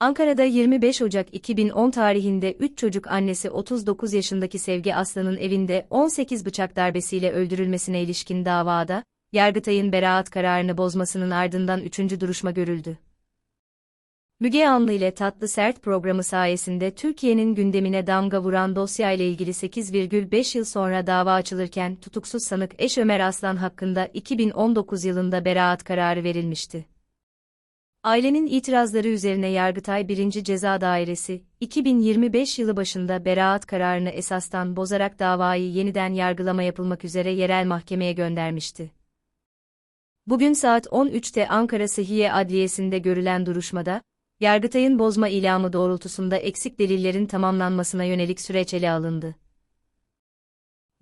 Ankara'da 25 Ocak 2010 tarihinde 3 çocuk annesi 39 yaşındaki Sevgi Aslan'ın evinde 18 bıçak darbesiyle öldürülmesine ilişkin davada, Yargıtay'ın beraat kararını bozmasının ardından 3. duruşma görüldü. Müge Anlı ile Tatlı Sert programı sayesinde Türkiye'nin gündemine damga vuran dosyayla ilgili 8,5 yıl sonra dava açılırken tutuksuz sanık eş Ömer Aslan hakkında 2019 yılında beraat kararı verilmişti. Ailenin itirazları üzerine Yargıtay 1. Ceza Dairesi, 2025 yılı başında beraat kararını esastan bozarak davayı yeniden yargılama yapılmak üzere yerel mahkemeye göndermişti. Bugün saat 13'te Ankara Sıhhiye Adliyesi'nde görülen duruşmada, Yargıtay'ın bozma ilamı doğrultusunda eksik delillerin tamamlanmasına yönelik süreç ele alındı.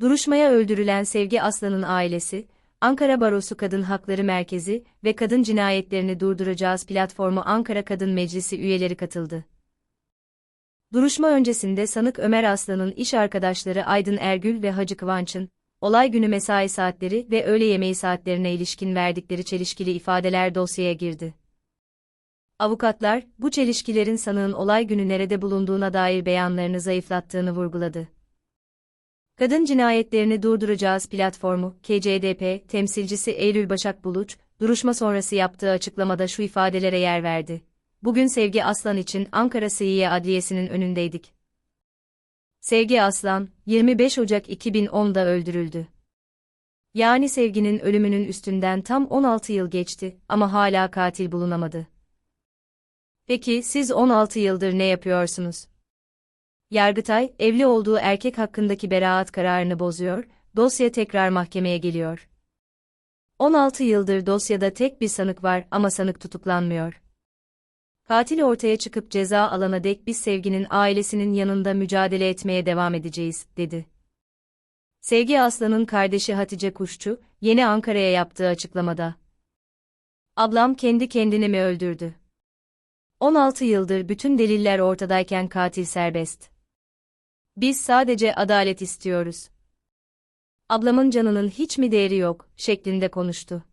Duruşmaya öldürülen Sevgi Aslan'ın ailesi, Ankara Barosu Kadın Hakları Merkezi ve Kadın Cinayetlerini Durduracağız platformu Ankara Kadın Meclisi üyeleri katıldı. Duruşma öncesinde sanık Ömer Aslan'ın iş arkadaşları Aydın Ergül ve Hacı Kıvanç'ın, olay günü mesai saatleri ve öğle yemeği saatlerine ilişkin verdikleri çelişkili ifadeler dosyaya girdi. Avukatlar, bu çelişkilerin sanığın olay günü nerede bulunduğuna dair beyanlarını zayıflattığını vurguladı. Kadın Cinayetlerini Durduracağız platformu, KCDP, temsilcisi Eylül Başak Buluç, duruşma sonrası yaptığı açıklamada şu ifadelere yer verdi. Bugün Sevgi Aslan için Ankara Sıhhiye Adliyesi'nin önündeydik. Sevgi Aslan, 25 Ocak 2010'da öldürüldü. Yani Sevgi'nin ölümünün üstünden tam 16 yıl geçti ama hala katil bulunamadı. Peki siz 16 yıldır ne yapıyorsunuz? Yargıtay, evli olduğu erkek hakkındaki beraat kararını bozuyor, dosya tekrar mahkemeye geliyor. 16 yıldır dosyada tek bir sanık var ama sanık tutuklanmıyor. Katil ortaya çıkıp ceza alana dek biz Sevgi'nin ailesinin yanında mücadele etmeye devam edeceğiz, dedi. Sevgi Aslan'ın kardeşi Hatice Kuşçu, yeni Ankara'ya yaptığı açıklamada. Ablam kendi kendini mi öldürdü? 16 yıldır bütün deliller ortadayken katil serbest. Biz sadece adalet istiyoruz. Ablamın canının hiç mi değeri yok, şeklinde konuştu.